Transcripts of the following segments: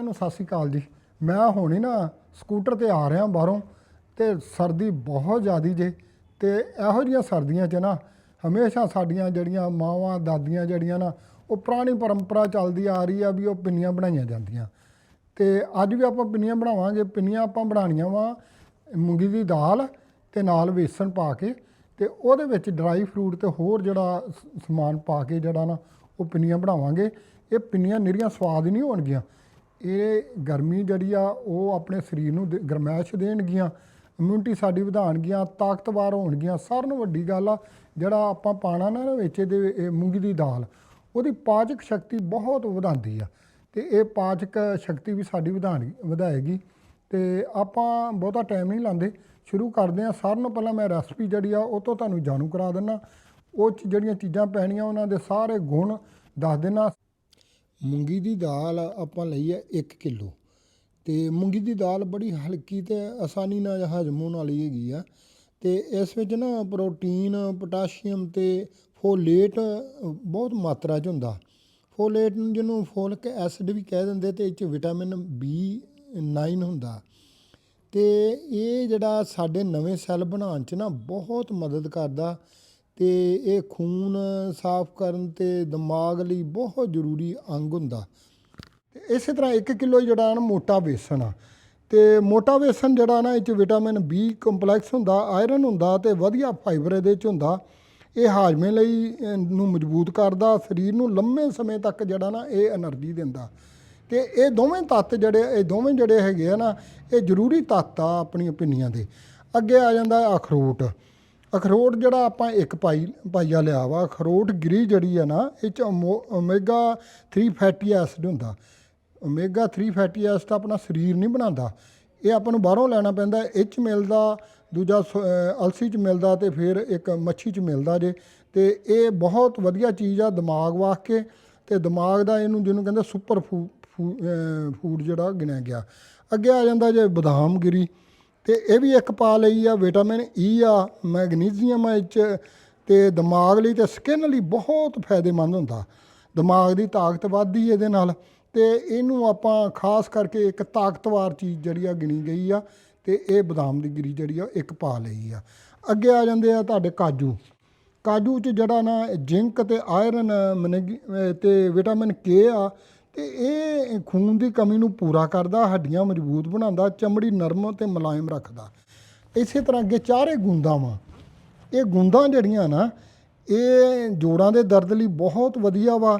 ਸਾਰਿਆਂ ਨੂੰ ਸਤਿ ਸ੍ਰੀ ਅਕਾਲ ਜੀ। ਮੈਂ ਹੁਣੀ ਨਾ ਸਕੂਟਰ ਤੇ ਆ ਰਿਹਾ ਬਾਹਰੋਂ ਤੇ ਸਰਦੀ ਬਹੁਤ ਜ਼ਿਆਦੀ ਜੇ ਤੇ ਇਹੋ ਜਿਹੀਆਂ ਸਰਦੀਆਂ 'ਚ ਨਾ ਹਮੇਸ਼ਾ ਸਾਡੀਆਂ ਜਿਹੜੀਆਂ ਮਾਵਾਂ, ਦਾਦੀਆਂ ਜਿਹੜੀਆਂ ਨਾ, ਉਹ ਪੁਰਾਣੀ ਪਰੰਪਰਾ ਚੱਲਦੀ ਆ ਰਹੀ ਆ ਵੀ ਉਹ ਪਿੰਨੀਆਂ ਬਣਾਈਆਂ ਜਾਂਦੀਆਂ। ਤੇ ਅੱਜ ਵੀ ਆਪਾਂ ਪਿੰਨੀਆਂ ਬਣਾਵਾਂਗੇ। ਪਿੰਨੀਆਂ ਆਪਾਂ ਬਣਾਉਣੀਆਂ ਵਾ ਮੂੰਗੀ ਦੀ ਦਾਲ ਤੇ ਨਾਲ ਵੇਸਣ ਪਾ ਕੇ ਤੇ ਉਹਦੇ ਵਿੱਚ ਡਰਾਈ ਫਰੂਟ ਤੇ ਹੋਰ ਜਿਹੜਾ ਸ- ਸਮਾਨ ਪਾ ਕੇ ਜਿਹੜਾ ਨਾ ਉਹ ਪਿੰਨੀਆਂ ਬਣਾਵਾਂਗੇ। ਇਹ ਪਿੰਨੀਆਂ ਨਿਰੀਆਂ ਸਵਾਦ ਹੀ ਨਹੀਂ ਹੋਣਗੀਆਂ। ਇਹ ਗਰਮੀ ਜਿਹੜੀ ਆ, ਉਹ ਆਪਣੇ ਸਰੀਰ ਨੂੰ ਦੇ- ਗਰਮੈਸ਼ ਦੇਣਗੀਆਂ ਇਮਿਊਨਿਟੀ ਸਾਡੀ ਵਧਾਉਣਗੀਆਂ ਤਾਕਤਵਰ ਹੋਣਗੀਆਂ। ਸਾਰਿਆਂ ਨੂੰ ਵੱਡੀ ਗੱਲ ਆ, ਜਿਹੜਾ ਆਪਾਂ ਪਾਣਾ ਨਾ ਇਹਦੇ ਵਿੱਚ ਇਹਦੇ ਇਹ ਮੂੰਗੀ ਦੀ ਦਾਲ, ਉਹਦੀ ਪਾਚਕ ਸ਼ਕਤੀ ਬਹੁਤ ਵਧਾਉਂਦੀ ਆ। ਤੇ ਇਹ ਪਾਚਕ ਸ਼ਕਤੀ ਵੀ ਸਾਡੀ ਵਧਾਣ, ਵਧਾਏਗੀ। ਤੇ ਆਪਾਂ ਬਹੁਤਾ ਟਾਈਮ ਨਹੀਂ ਲਾਉਂਦੇ ਸ਼ੁਰੂ ਕਰਦੇ ਹਾਂ। ਸਾਰਿਆਂ ਨੂੰ ਪਹਿਲਾਂ ਮੈਂ ਰੈਸਪੀ ਜਿਹੜੀ ਆ, ਉਹ ਤੋਂ ਤੁਹਾਨੂੰ ਜਾਣੂ ਕਰਾ ਦਿੰਦਾ ਉਹ 'ਚ ਜਿਹੜੀਆਂ ਚੀਜ਼ਾਂ ਪੈਣੀਆਂ, ਉਹਨਾਂ ਦੇ ਸਾਰੇ ਗੁਣ ਦੱਸ ਦੇਣਾ ਮੂੰਗੀ ਦੀ ਦਾਲ ਆਪਾਂ ਲਈ ਹੈ 1 ਕਿਲੋ। ਤੇ ਮੂੰਗੀ ਦੀ ਦਾਲ ਬੜੀ ਹਲਕੀ ਤੇ ਆਸਾਨੀ ਨਾਲ ਹਜਮ ਹੋਣ ਵਾਲੀ ਹੈਗੀ ਆ। ਤੇ ਇਸ ਵਿੱਚ ਨਾ ਪ੍ਰੋਟੀਨ, ਪੋਟਾਸ਼ੀਅਮ ਤੇ ਫੋਲੇਟ ਬਹੁਤ ਮਾਤਰਾ 'ਚ ਹੁੰਦਾ। ਫੋਲੇਟ ਨੂੰ ਜਿਹਨੂੰ ਫੋਲਿਕ ਐਸਿਡ ਵੀ ਕਹਿ ਦਿੰਦੇ, ਤੇ ਇਹ 'ਚ ਵਿਟਾਮਿਨ B9 ਹੁੰਦਾ। ਤੇ ਇਹ ਜਿਹੜਾ ਸਾਡੇ ਨਵੇਂ ਸੈੱਲ ਬਣਾਉਣ 'ਚ ਨਾ ਬਹੁਤ ਮਦਦ ਕਰਦਾ। ਅਤੇ ਇਹ ਖੂਨ ਸਾਫ਼ ਕਰਨ ਤੇ ਦਿਮਾਗ ਲਈ ਬਹੁਤ ਜ਼ਰੂਰੀ ਅੰਗ ਹੁੰਦਾ। ਤੇ ਇਸੇ ਤਰ੍ਹਾਂ 1 ਕਿਲੋ ਜਿਹੜਾ ਨਾ ਮੋਟਾ ਵੇਸਣ ਆ। ਤੇ ਮੋਟਾ ਵੇਸਣ ਜਿਹੜਾ ਨਾ ਇਹ ਚ ਵਿਟਾਮਿਨ ਬੀ ਕੰਪਲੈਕਸ ਹੁੰਦਾ, ਆਇਰਨ ਹੁੰਦਾ ਤੇ ਵਧੀਆ ਫਾਈਬਰ ਇਹਦੇ ਚ ਹੁੰਦਾ। ਇਹ ਹਾਜ਼ਮੇ ਲਈ ਨੂੰ ਮਜ਼ਬੂਤ ਕਰਦਾ, ਸਰੀਰ ਨੂੰ ਲੰਮੇ ਸਮੇਂ ਤੱਕ ਜਿਹੜਾ ਨਾ ਇਹ એનર્ਜੀ ਦਿੰਦਾ। ਤੇ ਇਹ ਦੋਵੇਂ ਤੱਤ ਜਿਹੜੇ, ਇਹ ਦੋਵੇਂ ਜਿਹੜੇ ਹੈਗੇ ਆ ਨਾ, ਇਹ ਜ਼ਰੂਰੀ ਤੱਤ ਆ ਆਪਣੀ ਓਪੀਨੀਅਨ ਦੇ। ਅੱਗੇ ਆ ਜਾਂਦਾ ਅਖਰੋਟ। ਅਖਰੋਟ ਜਿਹੜਾ ਆਪਾਂ ਇੱਕ ਪਾਈ ਪਾਈਆ ਲਿਆ ਵਾ, ਅਖਰੋਟ ਗਿਰੀ ਜਿਹੜੀ ਆ ਨਾ, ਇਹ ਚ ਓਮੇਗਾ 3 ਫੈਟੀ ਐਸਿਡ ਹੁੰਦਾ। ਓਮੇਗਾ 3 ਫੈਟੀ ਐਸਿਡ ਆਪਣਾ ਸਰੀਰ ਨਹੀਂ ਬਣਾਉਂਦਾ। ਇਹ ਆਪਾਂ ਨੂੰ ਬਾਹਰੋਂ ਲੈਣਾ ਪੈਂਦਾ, ਇਹ 'ਚ ਮਿਲਦਾ, ਦੂਜਾ ਸ- ਅਲਸੀ 'ਚ ਮਿਲਦਾ ਤੇ ਫਿਰ ਇੱਕ ਮੱਛੀ 'ਚ ਮਿਲਦਾ ਜੇ। ਤੇ ਇਹ ਬਹੁਤ ਵਧੀਆ ਚੀਜ਼ ਆ ਦਿਮਾਗ ਵਾਸਤੇ ਤੇ ਦਿਮਾਗ ਦਾ ਇਹਨੂੰ ਜਿਹਨੂੰ ਕਹਿੰਦੇ ਸੁਪਰ ਫੂ- ਫੂ- ਫੂਡ ਜਿਹੜਾ ਗਿਣਿਆ ਗਿਆ। ਅੱਗੇ ਆ ਜਾਂਦਾ ਜੇ ਬਦਾਮ ਗਿਰੀ। ਤੇ ਇਹ ਵੀ ਇੱਕ ਪਾ ਲਈ ਆ, ਵਿਟਾਮਿਨ ਈ ਆ, ਮੈਗਨੀਜ਼ੀਅਮ ਆ ਇਹ 'ਚ ਤੇ ਦਿਮਾਗ ਲਈ ਤੇ ਸਕਿਨ ਲਈ ਬਹੁਤ ਫਾਇਦੇਮੰਦ ਹੁੰਦਾ। ਦਿਮਾਗ ਦੀ ਤਾਕਤ ਵੱਧਦੀ ਇਹਦੇ ਨਾਲ, ਤੇ ਇਹਨੂੰ ਆਪਾਂ ਖਾਸ ਕਰਕੇ ਇੱਕ ਤਾਕਤਵਰ ਚੀਜ਼ ਜਿਹੜੀ ਆ ਗਿਣੀ ਗਈ ਆ, ਤੇ ਇਹ ਬਦਾਮ ਦੀ ਗਿਰੀ ਜਿਹੜੀ ਆ, ਇੱਕ ਪਾ ਲਈ ਆ। ਅੱਗੇ ਆ ਜਾਂਦੇ ਆ ਤੁਹਾਡੇ ਕਾਜੂ। ਕਾਜੂ ਚ ਜਿਹੜਾ ਨਾ ਜ਼ਿੰਕ ਤੇ ਆਇਰਨ ਮਨੈਗੀ- ਅਹ ਤੇ ਵਿਟਾਮਿਨ ਕੇ ਆ ਤੇ ਇਹ ਖੂਨ ਦੀ ਕਮੀ ਨੂੰ ਪੂਰਾ ਕਰਦਾ, ਹੱਡੀਆਂ ਮਜ਼ਬੂਤ ਬਣਾਉਂਦਾ, ਚਮੜੀ ਨਰਮ ਤੇ ਮੁਲਾਇਮ ਰੱਖਦਾ। ਇਸੇ ਤਰ੍ਹਾਂ ਅੱਗੇ ਚਾਰੇ ਗੁੰਦਾਂ ਵਾਂ ਇਹ ਗੁੰਦਾਂ ਜਿਹੜੀਆਂ ਨਾ, ਇਹ ਜੋੜਾਂ ਦੇ ਦਰਦ ਲਈ ਬਹੁਤ ਵਧੀਆ ਵਾ।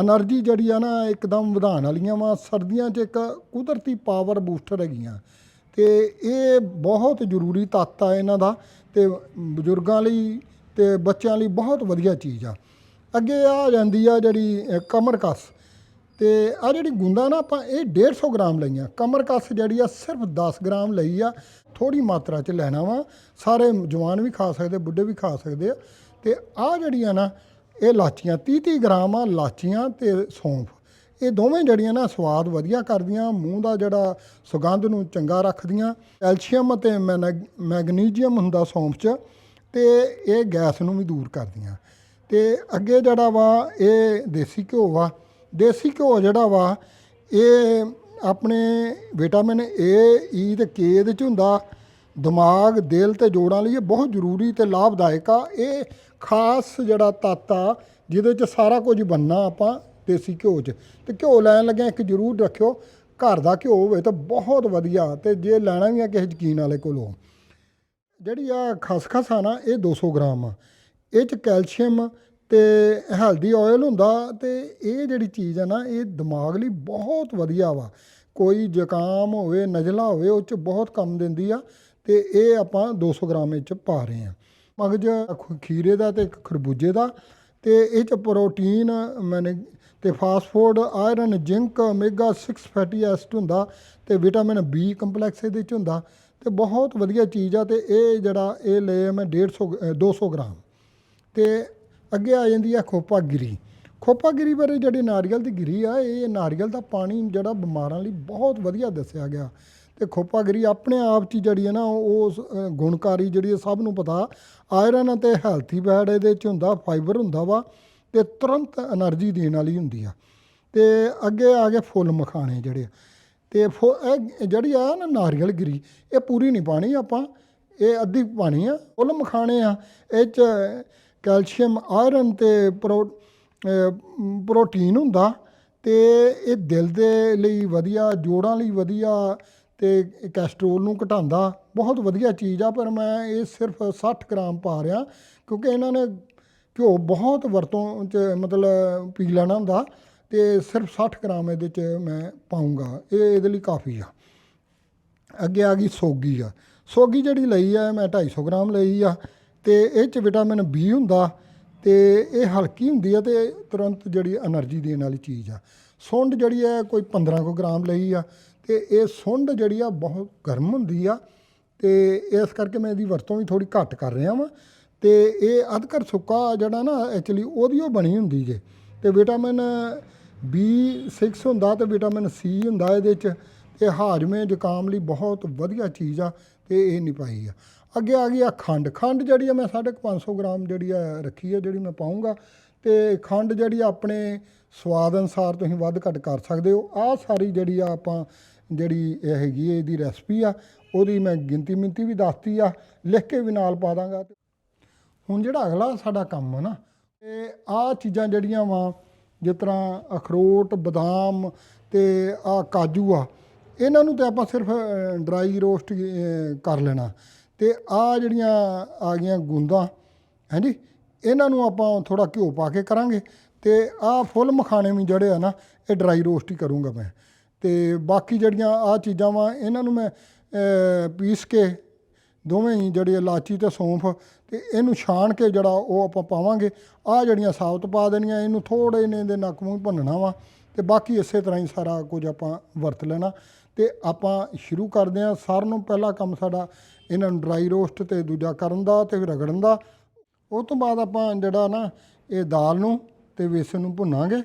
એનર્ਜੀ ਜਿਹੜੀ ਆ ਨਾ, ਇੱਕਦਮ ਵਧਾਉਣ ਵਾਲੀਆਂ ਵਾ। ਸਰਦੀਆਂ 'ਚ ਇੱਕ ਕੁਦਰਤੀ ਪਾਵਰ ਬੂਸਟਰ ਹੈਗੀਆਂ। ਤੇ ਇਹ ਬਹੁਤ ਜ਼ਰੂਰੀ ਤੱਤ ਆ ਇਹਨਾਂ ਦਾ ਤੇ ਬਜ਼ੁਰਗਾਂ ਲਈ ਤੇ ਬੱਚਿਆਂ ਲਈ ਬਹੁਤ ਵਧੀਆ ਚੀਜ਼ ਆ। ਅੱਗੇ ਆ ਜਾਂਦੀ ਆ ਜਿਹੜੀ ਕਮਰ ਕਸ। ਤੇ ਆ ਜਿਹੜੀ ਗੁੰਦਾ ਨਾ ਆਪਾਂ ਇਹ 150 ਗ੍ਰਾਮ ਲਈਆਂ। ਕਮਰ ਕਮਰਕਸ ਜਿਹੜੀ ਆ ਸਿਰਫ 10 ਗ੍ਰਾਮ ਲਈ ਆ। ਥੋੜੀ ਮਾਤਰਾ ਚ ਲੈਣਾ ਵਾ। ਸਾਰੇ ਜਵਾਨ ਵੀ ਖਾ ਸਕਦੇ, ਬੁੱਢੇ ਵੀ ਖਾ ਸਕਦੇ ਆ। ਤੇ ਆ ਜਿਹੜੀਆਂ ਨਾ, ਇਹ ਲਾਚੀਆਂ 30 30 ਗ੍ਰਾਮ ਆ ਲਾਚੀਆਂ ਤੇ ਸੌਂਫ। ਇਹ ਦੋਵੇਂ ਜੜੀਆਂ ਨਾ ਸਵਾਦ ਵਧੀਆ ਕਰਦੀਆਂ, ਮੂੰਹ ਦਾ ਜਿਹੜਾ ਸੁਗੰਧ ਨੂੰ ਚੰਗਾ ਰੱਖਦੀਆਂ। ਕੈਲਸ਼ੀਅਮ ਅਤੇ ਮੈਨਗ- ਮੈਗਨੀਜ਼ੀਅਮ ਹੁੰਦਾ ਸੌਂਫ 'ਚ ਤੇ ਇਹ ਗੈਸ ਨੂੰ ਵੀ ਦੂਰ ਕਰਦੀਆਂ। ਤੇ ਅੱਗੇ ਜਿਹੜਾ ਵਾ, ਇਹ ਦੇਸੀ ਘਿਓ ਵਾ ਦੇਸੀ ਘਿਓ ਜਿਹੜਾ ਵਾ, ਇਹ ਆਪਣੇ ਵਿਟਾਮਿਨ ਏ ਈ e ਤੇ ਕੇ ਇਹਦੇ ਚ ਹੁੰਦਾ। ਦਿਮਾਗ, ਦਿਲ ਤੇ ਜੋੜਾਂ ਲਈ ਇਹ ਬਹੁਤ ਜ਼ਰੂਰੀ ਤੇ ਲਾਭਦਾਇਕ ਆ। ਇਹ ਖਾਸ ਜਿਹੜਾ ਤੱਤ ਆ, ਜਿਹਦੇ ਚ ਸਾਰਾ ਕੁਝ ਬੰਨਾ ਆਪਾਂ ਦੇਸੀ ਘਿਓ ਚ। ਤੇ ਘਿਓ ਲੈਣ ਲੱਗਿਆ ਇੱਕ ਜ਼ਰੂਰ ਰੱਖਿਓ, ਘਰ ਦਾ ਘਿਓ ਹੋਵੇ ਤਾਂ ਬਹੁਤ ਵਧੀਆ। ਤੇ ਜੇ ਲੈਣਾ ਵੀ ਆ ਕਿਸੇ ਯਕੀਨ ਵਾਲੇ ਕੋਲੋਂ। ਜਿਹੜੀ ਆ ਖਸਖਸ ਆ ਨਾ, ਇਹ 200 ਗ੍ਰਾਮ ਆ। ਇਹ ਚ ਕੈਲਸ਼ੀਅਮ ਤੇ ਹੈਲਦੀ ਆਇਲ ਹੁੰਦਾ ਤੇ ਇਹ ਜਿਹੜੀ ਚੀਜ਼ ਆ ਨਾ ਇਹ ਦਿਮਾਗ ਲਈ ਬਹੁਤ ਵਧੀਆ ਵਾ। ਕੋਈ ਜ਼ੁਕਾਮ ਹੋਵੇ ਨਜ਼ਲਾ ਹੋਵੇ ਉਹ ਚ ਬਹੁਤ ਕੰਮ ਦਿੰਦੀ ਆ ਤੇ ਇਹ ਆਪਾਂ 200 ਗ੍ਰਾਮ ਵਿੱਚ ਪਾ ਰਹੇ ਆ। ਮਗਜ ਖੀਰੇ ਦਾ ਤੇ ਖਰਬੂਜੇ ਦਾ ਤੇ ਇਹ ਚ ਪ੍ਰੋਟੀਨ ਮੈਨੇ ਤੇ phosphorus iron zinc omega 6 fatty acid ਹੁੰਦਾ ਤੇ ਵਿਟਾਮਿਨ ਬੀ ਕੰਪਲੈਕਸ ਇਹਦੇ ਚ ਹੁੰਦਾ ਤੇ ਬਹੁਤ ਵਧੀਆ ਚੀਜ਼ ਆ ਤੇ ਇਹ ਜਿਹੜਾ ਇਹ ਲਏ ਮੈਂ 150 ਅ, 200 ਗ੍ਰਾਮ। ਤੇ ਅੱਗੇ ਆ ਜਾਂਦੀ ਆ ਖੋਪਾ ਗਿਰੀ ਖੋਪਾ ਗਿਰੀ ਬਾਰੇ ਜਿਹੜੀ ਨਾਰੀਅਲ ਦੀ ਗਿਰੀ ਆ, ਇਹ ਨਾਰੀਅਲ ਦਾ ਪਾਣੀ ਜਿਹੜਾ ਬਿਮਾਰਾਂ ਲਈ ਬਹੁਤ ਵਧੀਆ ਦੱਸਿਆ ਗਿਆ। ਤੇ ਖੋਪਾਗਿਰੀ ਆਪਣੇ ਆਪ 'ਚ ਜਿਹੜੀ ਹੈ ਨਾ, ਉਹ ਗੁਣਕਾਰੀ ਜਿਹੜੀ ਸਭ ਨੂੰ ਪਤਾ। ਆਇਰਨ ਅਤੇ ਹੈਲਥੀ ਬੈਡ ਇਹਦੇ 'ਚ ਹੁੰਦਾ, ਫਾਈਬਰ ਹੁੰਦਾ ਵਾ, ਤੇ ਤੁਰੰਤ એનર્ਜੀ ਦੇਣ ਵਾਲੀ ਹੁੰਦੀ ਆ। ਤੇ ਅੱਗੇ ਆ ਗਏ ਫੁੱਲ ਮਖਾਣੇ ਜਿਹੜੇ। ਤੇ ਇਹ ਜਿਹੜੀ ਆ ਨਾ ਨਾਰੀਅਲ ਗਿਰੀ, ਇਹ ਪੂਰੀ ਨਹੀਂ ਪਾਣੀ ਆਪਾਂ, ਇਹ ਅੱਧੀ ਪਾਣੀ ਆ। ਫੁੱਲ ਮਖਾਣੇ ਆ, ਇਹ 'ਚ ਕੈਲਸ਼ੀਅਮ, ਆਇਰਨ ਤੇ ਪ੍ਰੋ ਪ੍ਰੋਟੀਨ ਹੁੰਦਾ ਤੇ ਇਹ ਦਿਲ ਦੇ ਲਈ ਵਧੀਆ, ਜੋੜਾਂ ਲਈ ਵਧੀਆ ਤੇ ਕੈਸਟਰੋਲ ਨੂੰ ਘਟਾਉਂਦਾ। ਬਹੁਤ ਵਧੀਆ ਚੀਜ਼ ਆ, ਪਰ ਮੈਂ ਇਹ ਸਿਰਫ 60 ਗ੍ਰਾਮ ਪਾ ਰਿਹਾ ਕਿਉਂਕਿ ਇਹਨਾਂ ਨੇ ਘਿਓ ਬਹੁਤ ਵਰਤੋਂ ਚ ਮਤਲਬ ਪੀ ਲੈਣਾ ਹੁੰਦਾ ਤੇ ਸਿਰਫ 60 ਗ੍ਰਾਮ ਇਹਦੇ ਚ ਮੈਂ ਪਾਉਂਗਾ ਇਹ ਇਹਦੇ ਲਈ ਕਾਫੀ ਆ। ਅੱਗੇ ਆ ਗਈ ਸੋਗੀ ਆ। ਸੋਗੀ ਜਿਹੜੀ ਲਈ ਆ, ਮੈਂ 250 ਗ੍ਰਾਮ ਲਈ ਆ। ਤੇ ਇਹ ਚ ਵਿਟਾਮਿਨ ਬੀ ਹੁੰਦਾ ਤੇ ਇਹ ਹਲਕੀ ਹੁੰਦੀ ਆ ਤੇ ਤੁਰੰਤ ਜਿਹੜੀ એનર્ਜੀ ਦੇਣ ਵਾਲੀ ਚੀਜ਼ ਆ। ਸੁੰਡ ਜਿਹੜੀ ਹੈ ਕੋਈ 15 ਕੋ ਗ੍ਰਾਮ ਲਈ ਆ ਤੇ ਇਹ ਸੁੰਡ ਜਿਹੜੀ ਆ ਬਹੁਤ ਗਰਮ ਹੁੰਦੀ ਆ ਤੇ ਇਸ ਕਰਕੇ ਮੈਂ ਇਹਦੀ ਵਰਤੋਂ ਵੀ ਥੋੜੀ ਘੱਟ ਕਰ ਰਿਹਾ ਵਾਂ ਤੇ ਇਹ ਅਧਕਰ ਸੁੱਕਾ ਜਿਹੜਾ ਨਾ ਐਕਚੁਅਲੀ ਉਹਦੀ ਉਹ ਬਣੀ ਹੁੰਦੀ ਜੇ ਤੇ ਵਿਟਾਮਿਨ B6 ਹੁੰਦਾ ਤੇ ਵਿਟਾਮਿਨ C ਹੁੰਦਾ ਇਹਦੇ ਚ ਤੇ ਹਾਜ਼ਮੇ, ਜ਼ੁਕਾਮ ਲਈ ਬਹੁਤ ਵਧੀਆ ਚੀਜ਼ ਆ ਤੇ ਇਹ ਨਹੀਂ ਪਾਈ ਆ। ਅੱਗੇ ਆ ਗਈ ਆ ਖੰਡ। ਖੰਡ ਜਿਹੜੀ ਆ ਮੈਂ 550 ਗ੍ਰਾਮ ਜਿਹੜੀ ਆ ਰੱਖੀ ਆ, ਜਿਹੜੀ ਮੈਂ ਪਾਉਂਗਾ ਤੇ ਖੰਡ ਜਿਹੜੀ ਆ ਆਪਣੇ ਸਵਾਦ ਅਨਸਾਰ ਤੁਸੀਂ ਵੱਧ ਘੱਟ ਕਰ ਸਕਦੇ ਹੋ। ਆ ਸਾਰੀ ਜਿਹੜੀ ਆ ਆਪਾਂ ਜਿਹੜੀ ਇਹ ਹੈਗੀ ਹੈ ਇਹਦੀ ਰੈਸਪੀ ਆ, ਉਹਦੀ ਮੈਂ ਗਿਣਤੀ ਮਿੰਤੀ ਵੀ ਦੱਸਤੀ ਆ, ਲਿਖ ਕੇ ਵੀ ਨਾਲ ਪਾ ਦਾਂਗਾ। ਹੁਣ ਜਿਹੜਾ ਅਗਲਾ ਸਾਡਾ ਕੰਮ ਆ ਨਾ ਇਹ ਆ ਚੀਜ਼ਾਂ ਜਿਹੜੀਆਂ ਵਾ, ਜਿਸ ਤਰ੍ਹਾਂ ਅਖਰੋਟ, ਬਦਾਮ ਤੇ ਆ ਕਾਜੂ ਆ, ਇਹਨਾਂ ਨੂੰ ਤੇ ਆਪਾਂ ਸਿਰਫ ਡਰਾਈ ਰੋਸਟ ਕਰ ਲੈਣਾ। ਤੇ ਆ ਜਿਹੜੀਆਂ ਆ ਗਈਆਂ ਗੁੰਦਾਂ, ਹਾਂਜੀ, ਇਹਨਾਂ ਨੂੰ ਆਪਾਂ ਥੋੜਾ ਘਿਓ ਪਾ ਕੇ ਕਰਾਂਗੇ ਤੇ ਆ ਫੁੱਲ ਮਖਾਣੇ ਵੀ ਜਿਹੜੇ ਆ ਨਾ, ਇਹ ਡਰਾਈ ਰੋਸਟ ਹੀ ਕਰੂੰਗਾ ਮੈਂ। ਤੇ ਬਾਕੀ ਜਿਹੜੀਆਂ ਆ ਚੀਜ਼ਾਂ ਵਾ, ਇਹਨਾਂ ਨੂੰ ਮੈਂ ਪੀਸ ਕੇ ਦੋਵੇਂ ਹੀ ਜਿਹੜੀ ਇਲਾਚੀ ਤੇ ਸੌਂਫ ਤੇ ਇਹਨੂੰ ਛਾਣ ਕੇ ਜਿਹੜਾ ਉਹ ਆਪਾਂ ਪਾਵਾਂਗੇ। ਆ ਜਿਹੜੀਆਂ ਸਾਬਤ ਪਾ ਦੇਣੀਆਂ, ਇਹਨੂੰ ਥੋੜੇ ਨੇ ਦੇ ਨੱਕ ਮੂੰਹ ਭੰਨਣਾ ਵਾ ਤੇ ਬਾਕੀ ਇਸੇ ਤਰ੍ਹਾਂ ਹੀ ਸਾਰਾ ਕੁਝ ਆਪਾਂ ਵਰਤ ਲੈਣਾ। ਤੇ ਆਪਾਂ ਸ਼ੁਰੂ ਕਰਦੇ ਹਾਂ, ਸਾਰਿਆਂ ਨੂੰ ਪਹਿਲਾ ਕੰਮ ਸਾਡਾ ਇਹਨਾਂ ਨੂੰ ਡਰਾਈ ਰੋਸਟ ਤੇ ਦੂਜਾ ਕਰਨ ਦਾ ਤੇ ਫਿਰ ਰਗੜਨ ਦਾ। ਉਹ ਤੋਂ ਬਾਅਦ ਆਪਾਂ ਜਿਹੜਾ ਨਾ ਇਹ ਦਾਲ ਨੂੰ ਤੇ ਵੇਸਣ ਨੂੰ ਭੁੰਨਾਂਗੇ।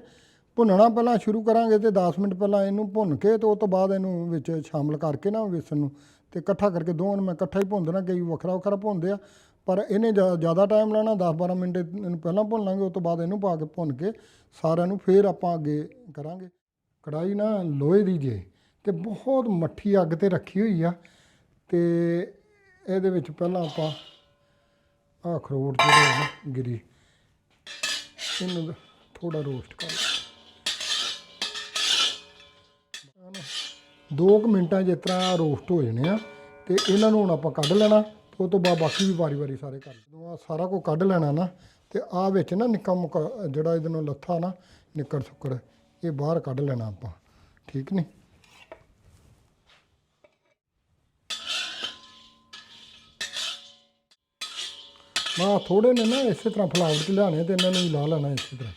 ਭੁੰਨਣਾ ਪਹਿਲਾਂ ਸ਼ੁਰੂ ਕਰਾਂਗੇ ਤੇ 10 ਮਿੰਟ ਪਹਿਲਾਂ ਇਹਨੂੰ ਭੁੰਨ ਕੇ ਤੇ ਉਹ ਤੋਂ ਬਾਅਦ ਇਹਨੂੰ ਵਿੱਚ ਸ਼ਾਮਲ ਕਰਕੇ ਨਾ ਵੇਸਣ ਨੂੰ ਤੇ ਇਕੱਠਾ ਕਰਕੇ ਦੋਵਾਂ ਨੂੰ ਮੈਂ ਇਕੱਠਾ ਹੀ ਭੁੰਨ ਦੇਣਾ ਕਈ ਵੱਖਰਾ ਵੱਖਰਾ ਭੁੰਨਦੇ ਆ। ਪਰ ਇਹਨੇ ਜ਼ਿਆਦਾ ਟਾਈਮ ਲੈਣਾ 10-12 ਮਿੰਟ ਇਹਨੂੰ ਪਹਿਲਾਂ ਭੁੰਨ ਲਾਂਗੇ ਉਸ ਤੋਂ ਬਾਅਦ ਇਹਨੂੰ ਪਾ ਕੇ ਭੁੰਨ ਕੇ ਸਾਰਿਆਂ ਨੂੰ ਫੇਰ ਆਪਾਂ ਅੱਗੇ ਕਰਾਂਗੇ। ਕੜਾਈ ਨਾ ਲੋਹੇ ਦੀ ਜੇ, ਤੇ ਬਹੁਤ ਮੱਠੀ ਅੱਗ ਤੇ ਰੱਖੀ ਹੋਈ ਆ ਤੇ ਇਹਦੇ ਵਿੱਚ ਪਹਿਲਾਂ ਆਪਾਂ ਆਹ ਅਖਰੋਟ ਜਿਹੜੇ ਆ ਗਿਰੀ। ਇਹਨੂੰ ਥੋੜਾ ਰੋਸਟ ਕਰ ਦੋ ਕੁ ਮਿੰਟਾਂ ਜਿਸ ਤਰ੍ਹਾਂ ਰੋਸਟ ਹੋ ਜਾਣੇ ਆ ਤੇ ਇਹਨਾਂ ਨੂੰ ਹੁਣ ਆਪਾਂ ਕੱਢ ਲੈਣਾ ਉਹ ਤੋਂ ਬਾਅਦ ਬਾਕੀ ਵੀ ਵਾਰੀ-ਵਾਰੀ ਸਾਰੇ ਕਰ ਜਦੋਂ ਆ ਸਾਰਾ ਕੁਝ ਕੱਢ ਲੈਣਾ ਨਾ, ਤੇ ਆ ਵਿੱਚ ਨਾ ਨਿੱਕਾ ਮੁੱਕਾ ਜਿਹੜਾ ਇਹਦੇ ਨੂੰ ਲੱਥਾ ਨਾ ਨਿੱਕੜ ਸੁੱਕੜ ਇਹ ਬਾਹਰ ਕੱਢ ਲੈਣਾ ਆਪਾਂ। ਠੀਕ ਨਹੀਂ ਮੈਂ ਥੋੜੇ ਨੇ ਨਾ ਇਸੇ ਤਰ੍ਹਾਂ ਫਲਾਵਟ ਚ ਲਿਆਣੇ ਤੇ ਇਹਨਾਂ ਨੂੰ ਵੀ ਲਾ ਲੈਣਾ ਇਸੇ ਤਰ੍ਹਾਂ।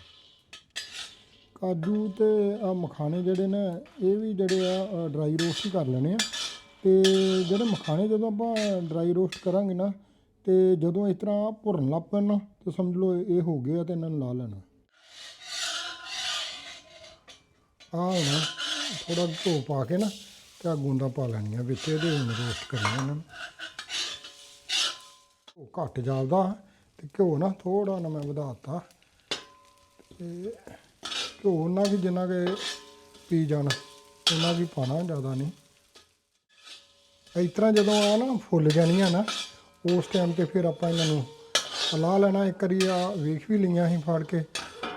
ਕਾਜੂ ਤੇ ਆ ਮਖਾਣੇ ਜਿਹੜੇ ਨੇ, ਇਹ ਵੀ ਜਿਹੜੇ ਆ ਡਰਾਈ ਰੋਸਟ ਹੀ ਕਰ ਲੈਣੇ ਆ। ਤੇ ਜਿਹੜੇ ਮਖਾਣੇ ਜਦੋਂ ਆਪਾਂ ਡਰਾਈ ਰੋਸਟ ਕਰਾਂਗੇ ਨਾ, ਤੇ ਜਦੋਂ ਇਸ ਤਰ੍ਹਾਂ ਭੁਰਨ ਲੱਗ ਪੈਣ ਨਾ, ਤੇ ਸਮਝ ਲਓ ਇਹ ਹੋ ਗਏ ਆ ਤੇ ਇਹਨਾਂ ਨੂੰ ਲਾ ਲੈਣਾ। ਆ ਹੁਣ ਥੋੜਾ ਧੋ ਪਾ ਕੇ ਨਾ, ਤੇ ਆ ਗੁੰਦਾ ਪਾ ਲੈਣੀਆਂ ਵਿੱਚ, ਇਹਦੇ ਹੁਣ ਰੋਸਟ ਕਰਨੀਆਂ ਇਹਨਾਂ ਨੂੰ। ਉਹ ਘੱਟ ਜਾਂਦਾ ਤੇ ਘਿਓ ਨਾ ਥੋੜਾ ਨਾ ਮੈਂ ਵਧਾਤਾ। ਤੇ ਘਿਓ ਨਾ ਕੀ ਜਿੰਨਾ ਕਿ ਪੀ ਜਾਣ, ਉਹਨਾਂ ਵੀ ਪਾਣਾ ਜ਼ਿਆਦਾ ਨਹੀਂ। ਇਸ ਤਰ੍ਹਾਂ ਜਦੋਂ ਆ ਨਾ ਫੁੱਲ ਜਾਣੀਆਂ ਨਾ, ਉਸ ਟਾਈਮ ਤੇ ਫਿਰ ਆਪਾਂ ਇਹਨਾਂ ਨੂੰ ਲਾ ਲੈਣਾ, ਇੱਕ ਵਾਰੀ ਆ ਵੇਖ ਵੀ ਲਈਆਂ ਸੀ ਫਾੜ ਕੇ,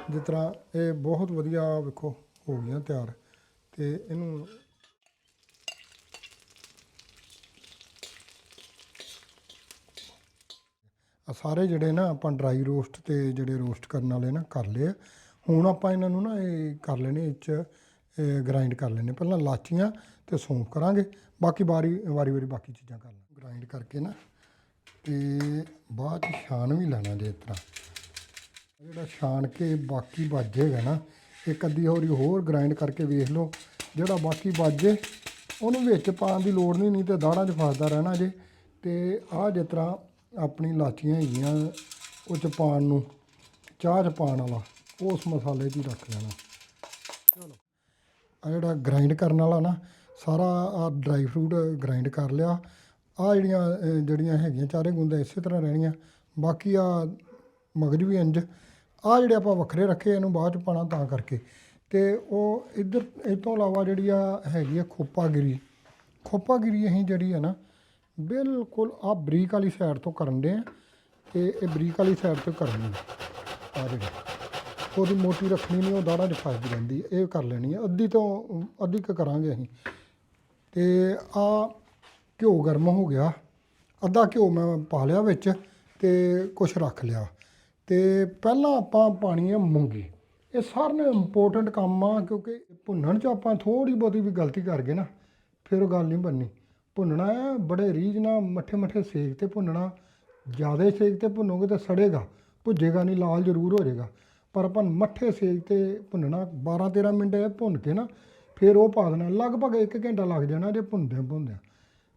ਜਿਸ ਤਰ੍ਹਾਂ ਇਹ ਬਹੁਤ ਵਧੀਆ ਵੇਖੋ, ਹੋ ਗਈਆਂ ਤਿਆਰ। ਤੇ ਇਹਨੂੰ ਆ ਸਾਰੇ ਜਿਹੜੇ ਨਾ ਆਪਾਂ ਡਰਾਈ ਰੋਸਟ ਤੇ ਜਿਹੜੇ ਰੋਸਟ ਕਰਨ ਵਾਲੇ ਨਾ ਕਰ ਲਏ ਆ। ਹੁਣ ਆਪਾਂ ਇਹਨਾਂ ਨੂੰ ਨਾ ਇਹ ਕਰ ਲੈਣੇ ਇਹ 'ਚ ਗ੍ਰਾਈਂਡ ਕਰ ਲੈਣੇ ਪਹਿਲਾਂ ਲਾਚੀਆਂ ਤੇ ਸੌਂਫ ਕਰਾਂਗੇ, ਬਾਕੀ ਵਾਰੀ ਵਾਰੀ ਵਾਰੀ ਬਾਕੀ ਚੀਜ਼ਾਂ ਕਰ ਲਾਂਗੇ। ਗ੍ਰਾਈਂਡ ਕਰਕੇ ਨਾ ਤੇ ਬਾਅਦ 'ਚ ਛਾਣ ਵੀ ਲੈਣਾ ਜੇ ਇਸ ਤਰ੍ਹਾਂ। ਜਿਹੜਾ ਛਾਣ ਕੇ ਬਾਕੀ ਬਚ ਜਾਏਗਾ ਨਾ, ਇੱਕ ਅੱਧੀ ਹੋਰੀ ਹੋਰ ਗ੍ਰਾਈਂਡ ਕਰਕੇ ਵੇਖ ਲਓ। ਜਿਹੜਾ ਬਾਕੀ ਬਚ ਉਹਨੂੰ ਵਿੱਚ ਪਾਉਣ ਦੀ ਲੋੜ ਨਹੀਂ ਨਹੀਂ ਤੇ ਦਾੜਾਂ 'ਚ ਫਸਦਾ ਰਹਿਣਾ ਜੇ। ਤੇ ਆਹ ਜਿਸ ਤਰ੍ਹਾਂ ਆਪਣੀ ਲਾਚੀਆਂ ਹੈਗੀਆਂ, ਉਹ 'ਚ ਪਾਉਣ ਨੂੰ, ਚਾਹ 'ਚ ਪਾਉਣ ਵਾਲਾ, ਉਸ ਮਸਾਲੇ 'ਚ ਹੀ ਰੱਖ ਲੈਣਾ। ਚਲੋ ਆ ਜਿਹੜਾ ਗ੍ਰਾਈਂਡ ਕਰਨ ਵਾਲਾ ਨਾ, ਸਾਰਾ ਆ ਡਰਾਈ ਫਰੂਟ ਗ੍ਰਾਈਂਡ ਕਰ ਲਿਆ। ਆ ਜਿਹੜੀਆਂ ਜਿਹੜੀਆਂ ਹੈਗੀਆਂ ਚਾਰੇ ਗੁੰਦਾਂ ਇਸੇ ਤਰ੍ਹਾਂ ਰਹਿਣੀਆਂ, ਬਾਕੀ ਆ ਮਗਜ ਵੀ ਇੰਜ ਆ ਜਿਹੜੇ ਆਪਾਂ ਵੱਖਰੇ ਰੱਖੇ, ਇਹਨੂੰ ਬਾਅਦ ਚ ਪਾਣਾ ਤਾਂ ਕਰਕੇ। ਤੇ ਉਹ ਇੱਧਰ, ਇਹ ਤੋਂ ਇਲਾਵਾ ਜਿਹੜੀ ਆ ਹੈਗੀ ਆ ਖੋਪਾਗਿਰੀ। ਖੋਪਾਗਿਰੀ ਅਸੀਂ ਜਿਹੜੀ ਆ ਨਾ ਬਿਲਕੁਲ ਆ ਬਰੀਕ ਵਾਲੀ ਸਾਈਡ ਤੋਂ ਕਰਨ ਦੇ ਆ ਤੇ ਇਹ ਬਰੀਕ ਵਾਲੀ ਸਾਈਡ ਤੋਂ ਕਰਨੀ ਆ। ਜਿਹੜੀ ਉਹਦੀ ਮੋਟੀ ਰੱਖਣੀ ਨਹੀਂ, ਉਹ ਦਾੜਾ 'ਚ ਫਸਦੀ ਰਹਿੰਦੀ ਇਹ ਕਰ ਲੈਣੀ ਹੈ ਅੱਧੀ ਤੋਂ, ਅੱਧੀ ਕੁ ਕਰਾਂਗੇ ਅਸੀਂ। ਤੇ ਆ ਘਿਓ ਗਰਮ ਹੋ ਗਿਆ। ਅੱਧਾ ਘਿਓ ਮੈਂ ਪਾ ਲਿਆ ਵਿੱਚ ਤੇ ਕੁਛ ਰੱਖ ਲਿਆ। ਤੇ ਪਹਿਲਾਂ ਆਪਾਂ ਪਾਣੀ ਹੈ ਮੂੰਗੀ। ਇਹ ਸਾਰਿਆਂ ਨੂੰ ਇੰਪੋਰਟੈਂਟ ਕੰਮ ਆ, ਕਿਉਂਕਿ ਭੁੰਨਣ 'ਚ ਆਪਾਂ ਥੋੜੀ ਬਹੁਤੀ ਵੀ ਗਲਤੀ ਕਰ ਗਏ ਨਾ, ਫਿਰ ਉਹ ਗੱਲ ਨਹੀਂ ਬਣਨੀ। ਭੁੰਨਣਾ ਹੈ, ਬੜੇ ਰੀਝ ਨਾਲ ਮੱਠੇ ਮੱਠੇ ਸੇਕ ਤੇ ਭੁੰਨਣਾ, ਜ਼ਿਆਦਾ ਸੇਕ ਤੇ ਭੁੰਨੋਗੇ ਤਾਂ ਸੜੇਗਾ, ਭੁੱਜੇਗਾ ਨਹੀਂ, ਲਾਲ ਜ਼ਰੂਰ ਹੋ ਜਾਏਗਾ। ਪਰ ਆਪਾਂ ਮੱਠੇ ਸੇਕ ਤੇ ਭੁੰਨਣਾ 12 13 ਮਿੰਟ ਇਹ ਭੁੰਨ ਕੇ ਨਾ, ਫਿਰ ਉਹ ਪਾ ਦੇਣਾ, ਲਗਭਗ 1 ਘੰਟਾ ਲੱਗ ਜਾਣਾ ਜੇ ਭੁੰਨਦੇ ਭੁੰਨਦੇ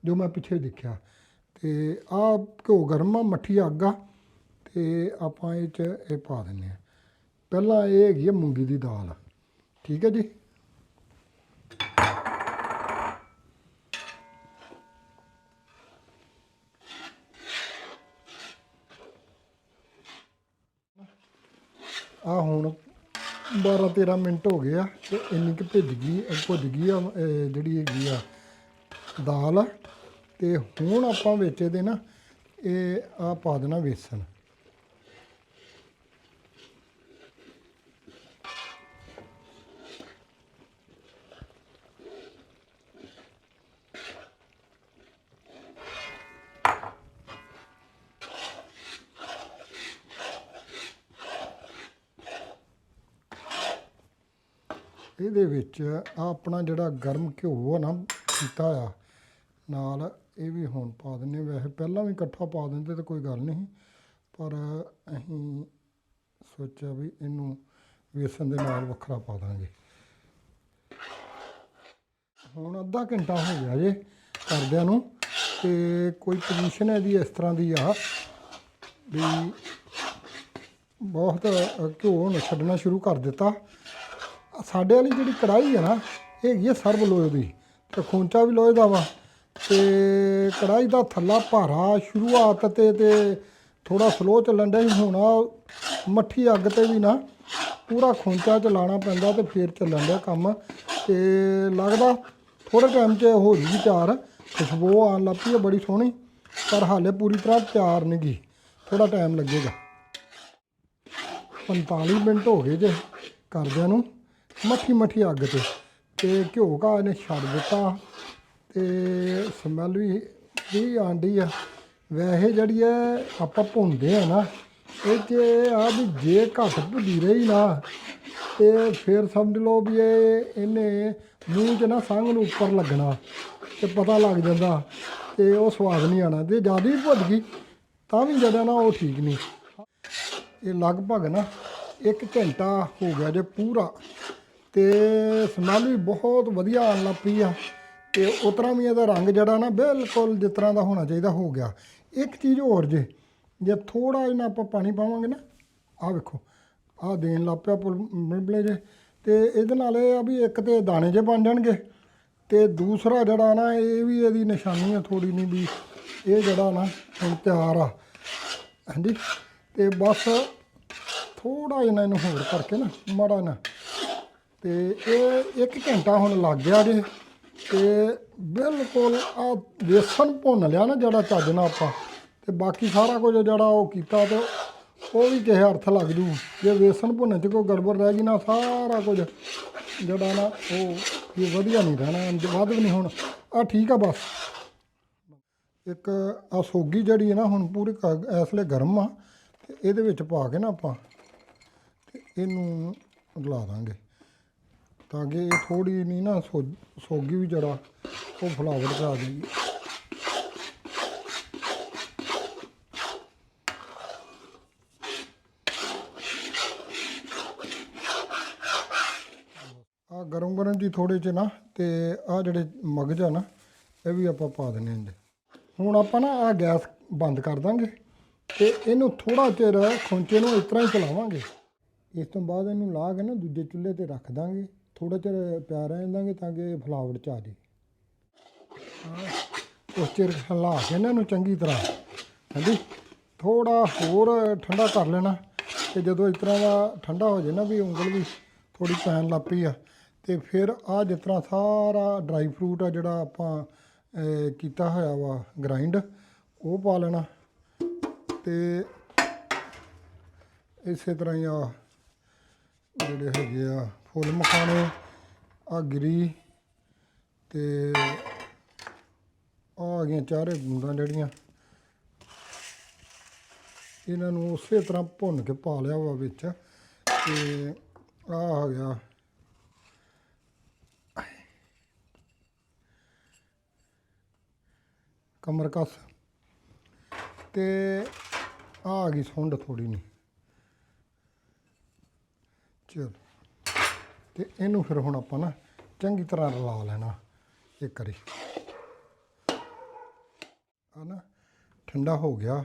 ਜੋ ਮੈਂ ਪਿੱਛੇ ਦੇਖਿਆ। ਤੇ ਆ ਘਿਓ ਗਰਮ ਆ, ਮੱਠੀ ਅੱਗ ਆ, ਤੇ ਆਪਾਂ ਇਹ ਚ ਇਹ ਪਾ ਦਿੰਨੇ ਆ ਪਹਿਲਾਂ ਇਹ ਹੈਗੀ ਆ ਮੂੰਗੀ ਦੀ ਦਾਲ। ਠੀਕ ਹੈ ਜੀ? ਆ ਹੁਣ 12 13 ਮਿੰਟ ਹੋ ਗਏ ਆ ਤੇ ਇੰਨੀ ਕਿ ਭਿੱਜ ਗਈ ਭੁੱਜ ਗਈ ਆ ਇਹ ਜਿਹੜੀ ਹੈਗੀ ਆ ਦਾਲ ਤੇ ਹੁਣ ਆਪਾਂ ਵਿੱਚ ਇਹਦੇ ਨਾ, ਇਹ ਆ ਪਾ ਦੇਣਾ ਵੇਸਣ। ਇਹਦੇ ਵਿੱਚ ਆ ਆਪਣਾ ਜਿਹੜਾ ਗਰਮ ਘਿਓ ਆ ਨਾ ਕੀਤਾ ਆ, ਨਾਲ ਇਹ ਵੀ ਹੁਣ ਪਾ ਦਿੰਨੇ ਵੈਸੇ ਪਹਿਲਾਂ ਵੀ ਇਕੱਠਾ ਪਾ ਦਿੰਦੇ ਤਾਂ ਕੋਈ ਗੱਲ ਨਹੀਂ, ਪਰ ਅਸੀਂ ਸੋਚਿਆ ਵੀ ਇਹਨੂੰ ਵੇਸਣ ਦੇ ਨਾਲ ਵੱਖਰਾ ਪਾ ਦਾਂਗੇ। ਹੁਣ ਅੱਧਾ ਘੰਟਾ ਹੋ ਗਿਆ ਜੇ ਕਰਦਿਆਂ ਨੂੰ, ਤੇ ਕੋਈ ਪੋਜੀਸ਼ਨ ਇਹਦੀ ਇਸ ਤਰ੍ਹਾਂ ਦੀ ਆ ਵੀ ਬਹੁਤ ਘਿਓ ਹੁਣ ਛੱਡਣਾ ਸ਼ੁਰੂ ਕਰ ਦਿੱਤਾ। ਸਾਡੇ ਵਾਲੀ ਜਿਹੜੀ ਕੜਾਈ ਹੈ ਨਾ, ਇਹ ਹੈਗੀ ਹੈ ਸਰਬ ਲੋਹੇ ਦੀ ਤੇ ਖੂੰਚਾ ਵੀ ਲੋਹੇ ਦਾ ਵਾ ਤੇ ਕੜਾਈ ਦਾ ਥੱਲਾ ਭਾਰਾ, ਸ਼ੁਰੂਆਤ ਤੇ ਤੇ ਥੋੜਾ ਸਲੋ ਚੱਲਣ ਡਿਆ ਸੀ, ਹੋਣਾ ਮੱਠੀ ਅੱਗ ਤੇ ਵੀ ਨਾ ਪੂਰਾ ਖੁੰਚਾ ਚਲਾਉਣਾ ਪੈਂਦਾ ਤੇ ਫੇਰ ਚੱਲਣ ਡਿਆ ਕੰਮ ਤੇ ਲੱਗਦਾ ਥੋੜੇ ਟਾਈਮ 'ਚ ਹੋ ਜੂਗੀ ਤਿਆਰ, ਖੁਸ਼ਬੂ ਆਉਣ ਲੱਗ ਪਈ ਹੈ ਬੜੀ ਸੋਹਣੀ, ਪਰ ਹਾਲੇ ਪੂਰੀ ਤਰ੍ਹਾਂ ਤਿਆਰ ਨਹੀਂ ਗੀ ਥੋੜਾ ਟਾਈਮ ਲੱਗੇਗਾ। 45 ਮਿੰਟ ਹੋ ਗਏ ਜੇ ਕਰਦਿਆਂ ਨੂੰ। ਮੱਠੀ ਮੱਠੀ ਅੱਗ ਤੇ ਤੇ ਘਿਓ ਘਾਹ ਇਹਨੇ ਛੱਡ ਦਿੱਤਾ, ਤੇ ਸਮੈਲ ਵੀ ਵੀ ਆਂਡੀ ਆ। ਵੈਸੇ ਜਿਹੜੀ ਹੈ ਆਪਾਂ ਭੁੰਨਦੇ ਆ ਨਾ, ਇਹ 'ਚ ਇਹ ਆ ਵੀ ਜੇ ਘੱਟ ਭੁੱਦੀ ਰਹੀ ਨਾ, ਤੇ ਫਿਰ ਸਮਝ ਲਓ ਵੀ ਇਹ, ਇਹਨੇ ਮੂੰਹ 'ਚ ਨਾ ਸੰਗ ਨੂੰ ਉੱਪਰ ਲੱਗਣਾ, ਤੇ ਪਤਾ ਲੱਗ ਜਾਂਦਾ, ਤੇ ਉਹ ਸਵਾਦ ਨਹੀਂ ਆਣਾ ਤੇ ਜ਼ਿਆਦਾ ਹੀ ਭੁੱਜ ਗਈ, ਤਾਂ ਵੀ ਜਿਹੜਾ ਨਾ ਉਹ ਠੀਕ ਨਹੀਂ। ਇਹ ਲਗਭਗ ਨਾ 1 ਘੰਟਾ ਹੋ ਗਿਆ ਜੇ ਪੂਰਾ। ਤੇ ਸਮੈਲ ਵੀ ਬਹੁਤ ਵਧੀਆ ਆਉਣ ਲੱਗ ਪਈ ਆ। ਤੇ ਉਸ ਤਰ੍ਹਾਂ ਵੀ ਇਹਦਾ ਰੰਗ ਜਿਹੜਾ ਨਾ ਬਿਲਕੁਲ ਜਿਸ ਤਰ੍ਹਾਂ ਦਾ ਹੋਣਾ ਚਾਹੀਦਾ ਹੋ ਗਿਆ। ਇੱਕ ਚੀਜ਼ ਹੋਰ ਜੇ ਜੇ ਥੋੜਾ ਜਿਹਾ ਆਪਾਂ ਪਾਣੀ ਪਾਵਾਂਗੇ ਨਾ, ਆਹ ਵੇਖੋ, ਆਹ ਦੇਣ ਲੱਗ ਪਿਆ ਬਲਬਲੇ ਜੇ। ਤੇ ਇਹਦੇ ਨਾਲ ਇਹ ਆ ਵੀ ਇੱਕ ਤੇ ਦਾਣੇ ਜੇ ਬਣ ਜਾਣਗੇ, ਤੇ ਦੂਸਰਾ ਜਿਹੜਾ ਨਾ ਇਹ ਵੀ ਇਹਦੀ ਨਿਸ਼ਾਨੀ ਆ ਥੋੜੀ ਨਹੀਂ ਵੀ ਇਹ ਜਿਹੜਾ ਨਾ ਹੁਣ ਤਿਆਰ ਆ। ਹਾਂਜੀ, ਤੇ ਬਸ ਥੋੜਾ ਜਿਹਾ ਇਹਨੂੰ ਹੋਰ ਕਰਕੇ ਨਾ, ਮਾੜਾ ਨਾ ਤੇ ਇਹ ਇੱਕ ਘੰਟਾ ਹੁਣ ਲੱਗ ਗਿਆ ਜੇ। ਤੇ ਬਿਲਕੁਲ ਆ ਵੇਸਣ ਭੁੰਨ ਲਿਆ ਨਾ ਜਿਹੜਾ ਚੱਜ ਨਾਲ ਆਪਾਂ। ਤੇ ਬਾਕੀ ਸਾਰਾ ਕੁਝ ਜਿਹੜਾ ਉਹ ਕੀਤਾ ਤੇ ਉਹ ਵੀ ਕਿਸੇ ਅਰਥ ਲੱਗ ਜੂ। ਜੇ ਵੇਸਣ ਭੁੰਨਣ 'ਚ ਕੋਈ ਗੜਬੜ ਰਹਿ ਗਈ ਨਾ ਸਾਰਾ ਕੁਝ ਜਿਹੜਾ ਨਾ ਉਹ ਇਹ ਵਧੀਆ ਨਹੀਂ ਰਹਿਣਾ ਵੱਧ ਵੀ ਨਹੀਂ ਹੁਣ। ਆ ਠੀਕ ਆ ਬਸ। ਇੱਕ ਆ ਸੋਗੀ ਜਿਹੜੀ ਹੈ ਨਾ ਹੁਣ ਪੂਰੀ ਇਸ ਲਈ ਗਰਮ ਆ। ਤੇ ਇਹਦੇ ਵਿੱਚ ਪਾ ਕੇ ਨਾ ਆਪਾਂ ਤੇ ਇਹਨੂੰ ਲਾ ਦਾਂਗੇ। ਤਾਂ ਕਿ ਇਹ ਥੋੜੀ ਨਹੀਂ ਨਾ ਸੋ- ਸੋਗੀ ਵੀ ਜਰਾ ਉਹ ਫਲਾਵਰ ਚ ਆ ਜਾਏਗੀ ਆ ਗਰਮ ਗਰਮ ਜੀ ਥੋੜੇ ਚ ਨਾ ਤੇ ਆ ਜਿਹੜੇ ਮਗਜ ਆ ਨਾ, ਇਹ ਵੀ ਆਪਾਂ ਪਾ ਦਿੰਨੇ ਹੁੰਦੇ ਹੁਣ ਆਪਾਂ ਨਾ ਆ ਗੈਸ ਬੰਦ ਕਰ ਦਾਂਗੇ ਤੇ ਇਹਨੂੰ ਥੋੜਾ ਚਿਰ ਖੁੰਚੇ ਨੂੰ ਇਸ ਤਰ੍ਹਾਂ ਹੀ ਚਲਾਵਾਂਗੇ। ਇਸ ਤੋਂ ਬਾਅਦ ਇਹਨੂੰ ਲਾ ਕੇ ਨਾ ਦੂਜੇ ਚੁੱਲ੍ਹੇ ਤੇ ਰੱਖ ਦਾਂਗੇ। ਥੋੜਾ ਚਿਰ ਪਿਆ ਰਹਿਣ ਦਾਂਗੇ ਤਾਂ ਕਿ ਇਹ ਫਲਾਵਟ ਚ ਆ ਜੇ। ਉਸ ਚਿਰ ਹਿਲਾ ਕੇ ਨਾ ਇਹਨੂੰ ਚੰਗੀ ਤਰ੍ਹਾਂ, ਹਾਂਜੀ ਥੋੜਾ ਹੋਰ ਠੰਡਾ ਕਰ ਲੈਣਾ ਤੇ ਜਦੋਂ ਇਸ ਤਰ੍ਹਾਂ ਦਾ ਠੰਡਾ ਹੋ ਜੇ ਨਾ ਵੀ ਉਂਗਲ ਵੀ ਥੋੜੀ ਪੈਣ ਲੱਗ ਪਈ ਆ ਤੇ ਫਿਰ ਆ ਜਿਸ ਤਰ੍ਹਾਂ ਸਾਰਾ ਡਰਾਈ ਫਰੂਟ ਆ ਜਿਹੜਾ ਆਪਾਂ ਕੀਤਾ ਹੋਇਆ ਵਾ ਗ੍ਰਾਈਂਡ, ਉਹ ਪਾ ਲੈਣਾ ਤੇ ਇਸੇ ਤਰ੍ਹਾਂ ਹੀ ਆ ਜਿਹੜੇ ਹੈਗੇ ਆ ਫੁੱਲ ਮਖਾਣੇ ਆ ਗਰੀ ਤੇ ਆ ਗਈਆਂ ਚਾਰੇ ਬੂੰਦਾਂ ਜਿਹੜੀਆਂ। ਇਹਨਾਂ ਨੂੰ ਉਸੇ ਤਰ੍ਹਾਂ ਭੁੰਨ ਕੇ ਪਾ ਲਿਆ ਵਾ ਵਿੱਚ ਤੇ ਆ ਆ ਗਿਆ। ਕਮਰ ਕਸ ਤੇ ਆ ਗਈ ਸੁੰਡ ਥੋੜੀ ਨਹੀਂ ਚਲ। ਤੇ ਇਹਨੂੰ ਫਿਰ ਹੁਣ ਆਪਾਂ ਨਾ ਚੰਗੀ ਤਰ੍ਹਾਂ ਰਲਾ ਲੈਣਾ। ਇੱਕ ਕਰੀ ਆ ਨਾ ਠੰਡਾ ਹੋ ਗਿਆ।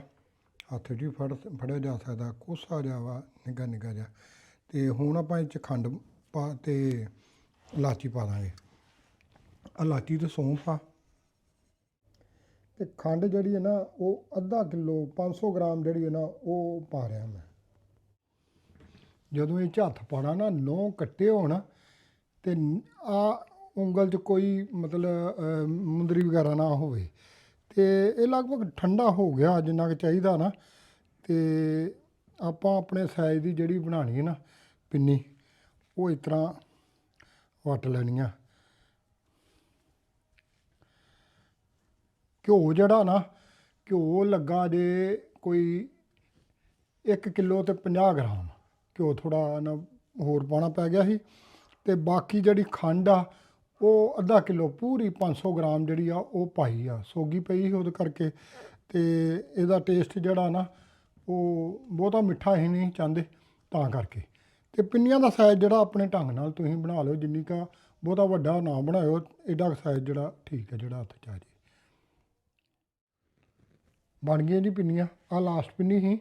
ਹੱਥ 'ਚ ਵੀ ਫੜ ਫੜਿਆ ਜਾ ਸਕਦਾ, ਕੋਸਾ ਜਿਹਾ ਵਾ, ਨਿੱਘਾ ਨਿੱਘਾ ਜਿਹਾ। ਤੇ ਹੁਣ ਆਪਾਂ ਇਹ 'ਚ ਖੰਡ ਪਾ ਤੇ ਇਲਾਚੀ ਪਾ ਦਾਂਗੇ। ਆਹ ਇਲਾਚੀ ਤੇ ਸੌਂਫ ਆ। ਤੇ ਖੰਡ ਜਿਹੜੀ ਹੈ ਨਾ, ਉਹ ਅੱਧਾ ਕਿਲੋ 500 ਗ੍ਰਾਮ ਜਿਹੜੀ ਹੈ ਨਾ, ਉਹ ਪਾ ਰਿਹਾ ਮੈਂ। ਜਦੋਂ ਇਹ 'ਚ ਹੱਥ ਪਾਣਾ ਨਾ ਨਹੁੰ ਕੱਟੇ ਹੋਣ ਤੇ ਆ ਉਂਗਲ 'ਚ ਕੋਈ ਮਤਲਬ ਅਹ, ਮੁੰਦਰੀ ਵਗੈਰਾ ਨਾ ਹੋਵੇ। ਤੇ ਇਹ ਲਗਭਗ ਠੰਡਾ ਹੋ ਗਿਆ ਜਿੰਨਾ ਕੁ ਚਾਹੀਦਾ ਨਾ। ਤੇ ਆਪਾਂ ਆਪਣੇ ਸਾਈਜ਼ ਦੀ ਜਿਹੜੀ ਬਣਾਣੀ ਹੈ ਨਾ ਪਿੰਨੀ ਉਹ ਇਸ ਤਰ੍ਹਾਂ ਵੱਟ ਲੈਣੀ ਆ। ਘਿਓ ਜਿਹੜਾ ਨਾ ਘਿਓ ਲੱਗਾ ਜੇ ਕੋਈ 1 ਕਿਲੋ ਤੇ 50 ਗ੍ਰਾਮ। ਘਿਓ ਥੋੜਾ ਨਾ ਹੋਰ ਪਾਉਣਾ ਪੈ ਗਿਆ ਸੀ ਤੇ ਬਾਕੀ ਜਿਹੜੀ ਖੰਡ ਆ, ਉਹ ਅੱਧਾ ਕਿਲੋ ਪੂਰੀ 500 ਗ੍ਰਾਮ ਜਿਹੜੀ ਆ, ਉਹ ਪਾਈ ਆ, ਸੋਗੀ ਪਈ ਸੀ ਉਹਦੇ ਕਰਕੇ ਤੇ ਇਹਦਾ ਟੇਸਟ ਜਿਹੜਾ ਨਾ, ਉਹ ਬਹੁਤਾ ਮਿੱਠਾ ਹੀ ਨਹੀਂ ਚਾਹੁੰਦੇ ਤਾਂ ਕਰਕੇ। ਤੇ ਪਿੰਨੀਆਂ ਦਾ ਸਾਈਜ਼ ਜਿਹੜਾ ਆਪਣੇ ਢੰਗ ਨਾਲ ਤੁਸੀਂ ਬਣਾ ਲਿਓ, ਜਿੰਨੀ ਕਾ ਬਹੁਤਾ ਵੱਡਾ ਨਾ ਬਣਾਇਓ, ਇਹਦਾ ਸਾਈਜ਼ ਜਿਹੜਾ ਠੀਕ ਹੈ, ਜਿਹੜਾ ਹੱਥ ਚ ਆ ਜੇ। ਬਣ ਗਈਆਂ ਜੀ ਪਿੰਨੀਆਂ ਆ ਲਾਸਟ ਪਿੰਨੀ ਸੀ।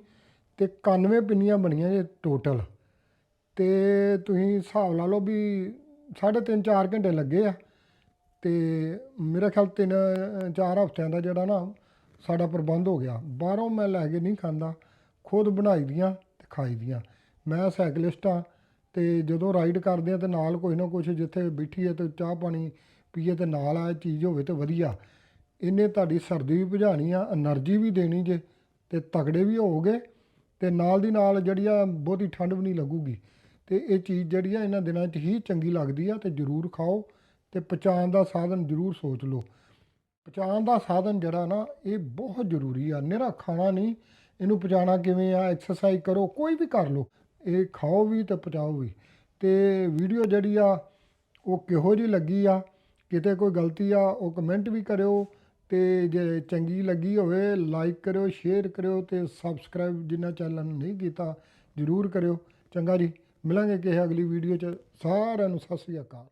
ਤੇ 91 ਪਿੰਨੀਆਂ ਬਣੀਆਂ ਜੇ ਟੋਟਲ ਤੇ ਤੁਸੀਂ ਹਿਸਾਬ ਲਾ ਲਓ ਵੀ 3.5 4 ਘੰਟੇ ਲੱਗੇ ਆ। ਤੇ ਮੇਰਾ ਖਿਆਲ ਤਿੰਨ, ਚਾਰ ਹਫ਼ਤਿਆਂ ਦਾ ਜਿਹੜਾ ਨਾ ਸਾਡਾ ਪ੍ਰਬੰਧ ਹੋ ਗਿਆ। ਬਾਹਰੋਂ ਮੈਂ ਲੈ ਕੇ ਨਹੀਂ ਖਾਂਦਾ। ਖੁਦ ਬਣਾਈ ਦੀਆਂ ਤੇ ਖਾਈ ਦੀਆਂ। ਮੈਂ ਸਾਈਕਲਿਸਟ ਆ ਤੇ ਜਦੋਂ ਰਾਈਡ ਕਰਦੇ ਆ ਤੇ ਨਾਲ ਕੋਈ ਨਾ ਕੁਛ ਜਿੱਥੇ ਬੈਠੀਏ ਤੇ ਚਾਹ ਪਾਣੀ ਪੀਏ ਤੇ ਨਾਲ ਆ ਚੀਜ਼ ਹੋਵੇ ਤੇ ਵਧੀਆ। ਇਹਨੇ ਤੁਹਾਡੀ ਸਰਦੀ ਵੀ ਭਜਾਣੀ ਆ એનર્ਜੀ ਵੀ ਦੇਣੀ ਜੇ ਤੇ ਤਗੜੇ ਵੀ ਹੋਵੋਗੇ। ਤੇ ਨਾਲ ਦੀ ਨਾਲ ਜਿਹੜੀ ਆ ਬਹੁਤੀ ਠੰਡ ਵੀ ਨਹੀਂ ਲੱਗੂਗੀ। ਤੇ ਇਹ ਚੀਜ਼ ਜਿਹੜੀ ਆ ਇਹਨਾਂ ਦਿਨਾਂ 'ਚ ਹੀ ਚੰਗੀ ਲੱਗਦੀ ਆ ਤੇ ਜ਼ਰੂਰ ਖਾਓ ਤੇ ਪਚਾਉਣ ਦਾ ਸਾਧਨ ਜ਼ਰੂਰ ਸੋਚ ਲਓ। ਪਚਾਉਣ ਦਾ ਸਾਧਨ ਜਿਹੜਾ ਨਾ, ਇਹ ਬਹੁਤ ਜ਼ਰੂਰੀ ਆ। ਨਿਹਰਾ ਖਾਣਾ ਨਹੀਂ, ਇਹਨੂੰ ਪਚਾਉਣਾ ਕਿਵੇਂ ਆ ਐਕਸਰਸਾਈਜ਼ ਕਰੋ, ਕੋਈ ਵੀ ਕਰ ਲਓ। ਇਹ ਖਾਓ ਵੀ ਤੇ ਪਚਾਓ ਵੀ। ਤੇ ਵੀਡੀਓ ਜਿਹੜੀ ਆ, ਉਹ ਕਿਹੋ ਜਿਹੀ ਲੱਗੀ ਆ? ਕਿਤੇ ਕੋਈ ਗਲਤੀ ਆ, ਉਹ ਕਮੈਂਟ ਵੀ ਕਰਿਓ। ਤੇ ਜੇ ਚੰਗੀ ਲੱਗੀ ਹੋਵੇ ਲਾਈਕ ਕਰਿਓ ਸ਼ੇਅਰ ਕਰਿਓ ਤੇ ਸਬਸਕ੍ਰਾਈਬ ਜਿਨ੍ਹਾਂ ਚੈਨਲ ਨੂੰ ਨਹੀਂ ਕੀਤਾ, ਜਰੂਰ ਕਰਿਓ। ਚੰਗਾ ਜੀ, ਮਿਲਾਂਗੇ ਕਿਸੇ ਅਗਲੀ ਵੀਡੀਓ 'ਚ। ਸਾਰਿਆਂ ਨੂੰ ਸਤਿ ਸ੍ਰੀ ਅਕਾਲ।